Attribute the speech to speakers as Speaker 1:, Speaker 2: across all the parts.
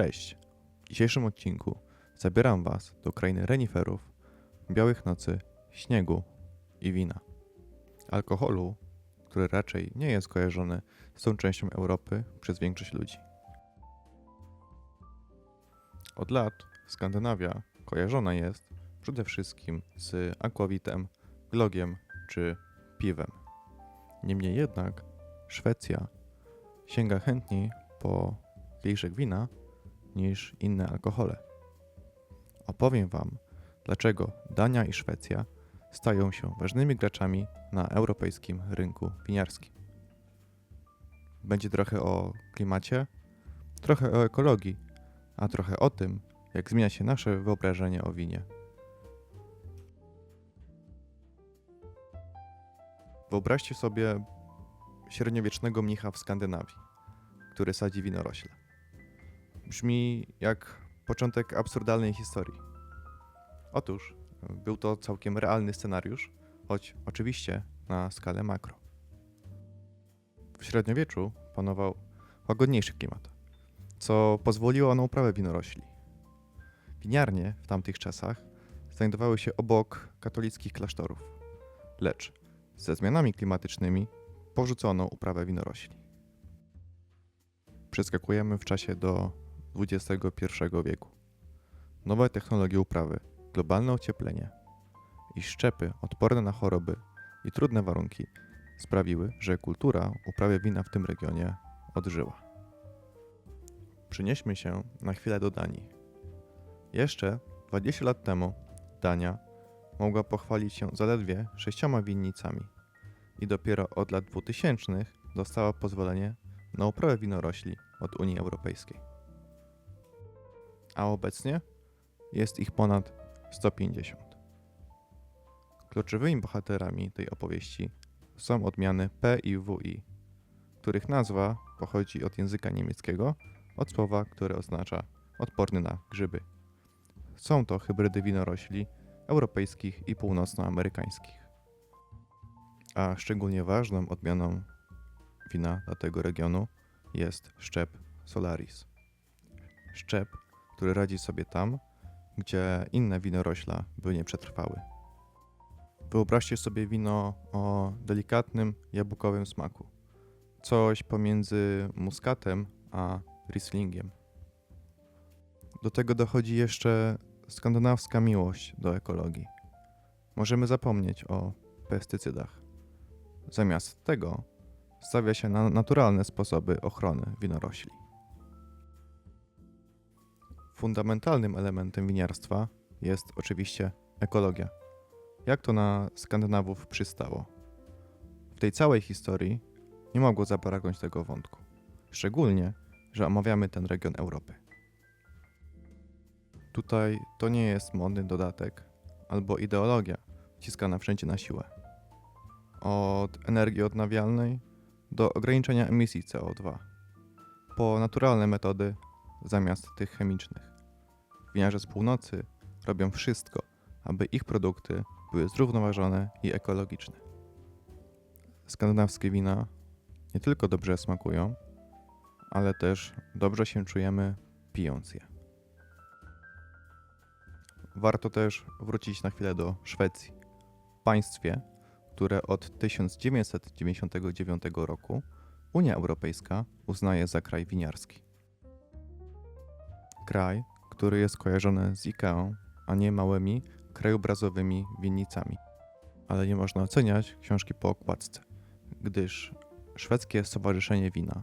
Speaker 1: Cześć! W dzisiejszym odcinku zabieram Was do krainy reniferów, białych nocy, śniegu i wina. Alkoholu, który raczej nie jest kojarzony z tą częścią Europy przez większość ludzi. Od lat Skandynawia kojarzona jest przede wszystkim z akwawitem, glogiem czy piwem. Niemniej jednak Szwecja sięga chętniej po kieliszek wina niż inne alkohole. Opowiem Wam, dlaczego Dania i Szwecja stają się ważnymi graczami na europejskim rynku winiarskim. Będzie trochę o klimacie, trochę o ekologii, a trochę o tym, jak zmienia się nasze wyobrażenie o winie. Wyobraźcie sobie średniowiecznego mnicha w Skandynawii, który sadzi winorośle. Brzmi jak początek absurdalnej historii. Otóż był to całkiem realny scenariusz, choć oczywiście na skalę makro. W średniowieczu panował łagodniejszy klimat, co pozwoliło na uprawę winorośli. Winiarnie w tamtych czasach znajdowały się obok katolickich klasztorów, lecz ze zmianami klimatycznymi porzucono uprawę winorośli. Przeskakujemy w czasie do XXI wieku. Nowe technologie uprawy, globalne ocieplenie i szczepy odporne na choroby i trudne warunki sprawiły, że kultura uprawy wina w tym regionie odżyła. Przenieśmy się na chwilę do Danii. Jeszcze 20 lat temu Dania mogła pochwalić się zaledwie sześcioma winnicami i dopiero od lat 2000 dostała pozwolenie na uprawę winorośli od Unii Europejskiej. A obecnie jest ich ponad 150. Kluczowymi bohaterami tej opowieści są odmiany P i WI, których nazwa pochodzi od języka niemieckiego, od słowa, które oznacza odporny na grzyby. Są to hybrydy winorośli europejskich i północnoamerykańskich. A szczególnie ważną odmianą wina dla tego regionu jest szczep Solaris. Szczep, który radzi sobie tam, gdzie inne winorośla by nie przetrwały. Wyobraźcie sobie wino o delikatnym jabłkowym smaku. Coś pomiędzy muskatem a rieslingiem. Do tego dochodzi jeszcze skandynawska miłość do ekologii. Możemy zapomnieć o pestycydach. Zamiast tego stawia się na naturalne sposoby ochrony winorośli. Fundamentalnym elementem winiarstwa jest oczywiście ekologia. Jak to na Skandynawów przystało? W tej całej historii nie mogło zabraknąć tego wątku. Szczególnie, że omawiamy ten region Europy. Tutaj to nie jest modny dodatek albo ideologia wciskana wszędzie na siłę. Od energii odnawialnej do ograniczenia emisji CO2 po naturalne metody zamiast tych chemicznych. Winiarze z północy robią wszystko, aby ich produkty były zrównoważone i ekologiczne. Skandynawskie wina nie tylko dobrze smakują, ale też dobrze się czujemy pijąc je. Warto też wrócić na chwilę do Szwecji, państwie, które od 1999 roku Unia Europejska uznaje za kraj winiarski. Kraj, który jest kojarzony z IKEA, a nie małymi krajobrazowymi winnicami. Ale nie można oceniać książki po okładce, gdyż Szwedzkie Stowarzyszenie Wina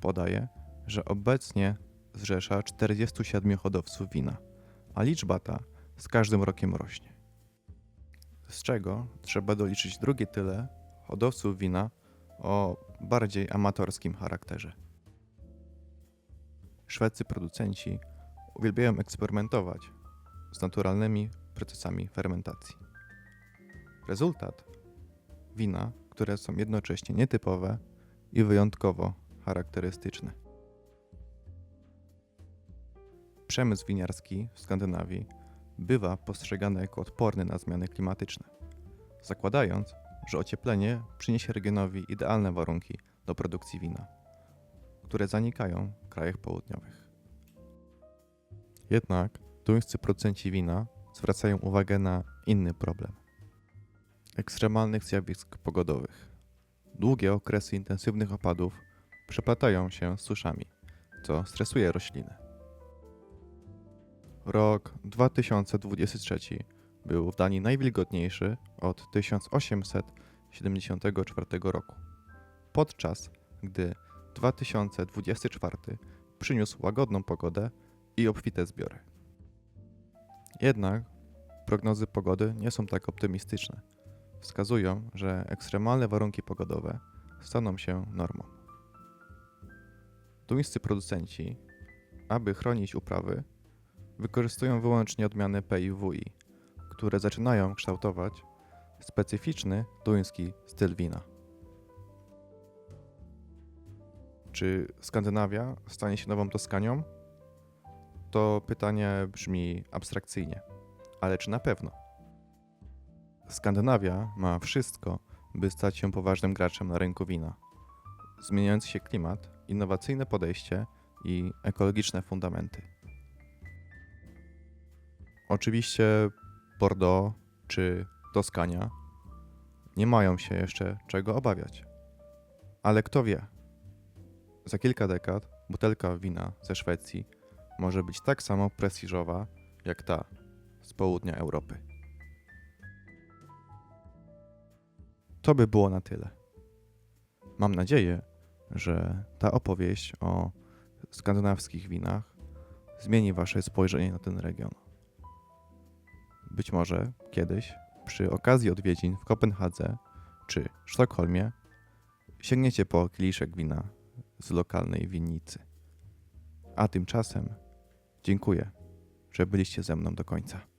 Speaker 1: podaje, że obecnie zrzesza 47 hodowców wina, a liczba ta z każdym rokiem rośnie. Z czego trzeba doliczyć drugie tyle hodowców wina o bardziej amatorskim charakterze. Szwedzcy producenci uwielbiają eksperymentować z naturalnymi procesami fermentacji. Rezultat wina, które są jednocześnie nietypowe i wyjątkowo charakterystyczne. Przemysł winiarski w Skandynawii bywa postrzegany jako odporny na zmiany klimatyczne, zakładając, że ocieplenie przyniesie regionowi idealne warunki do produkcji wina, które zanikają w krajach południowych. Jednak duńscy producenci wina zwracają uwagę na inny problem ekstremalnych zjawisk pogodowych. Długie okresy intensywnych opadów przeplatają się z suszami, co stresuje rośliny. Rok 2023 był w Danii najwilgotniejszy od 1874 roku, podczas gdy 2024 przyniósł łagodną pogodę i obfite zbiory. Jednak prognozy pogody nie są tak optymistyczne. Wskazują, że ekstremalne warunki pogodowe staną się normą. Duńscy producenci, aby chronić uprawy, wykorzystują wyłącznie odmiany P i WI, które zaczynają kształtować specyficzny duński styl wina. Czy Skandynawia stanie się nową Toskanią? To pytanie brzmi abstrakcyjnie, ale czy na pewno? Skandynawia ma wszystko, by stać się poważnym graczem na rynku wina. Zmieniający się klimat, innowacyjne podejście i ekologiczne fundamenty. Oczywiście Bordeaux czy Toskania nie mają się jeszcze czego obawiać. Ale kto wie? Za kilka dekad butelka wina ze Szwecji może być tak samo prestiżowa jak ta z południa Europy. To by było na tyle. Mam nadzieję, że ta opowieść o skandynawskich winach zmieni Wasze spojrzenie na ten region. Być może kiedyś, przy okazji odwiedzin w Kopenhadze czy Sztokholmie, sięgniecie po kieliszek wina z lokalnej winnicy. A tymczasem dziękuję, że byliście ze mną do końca.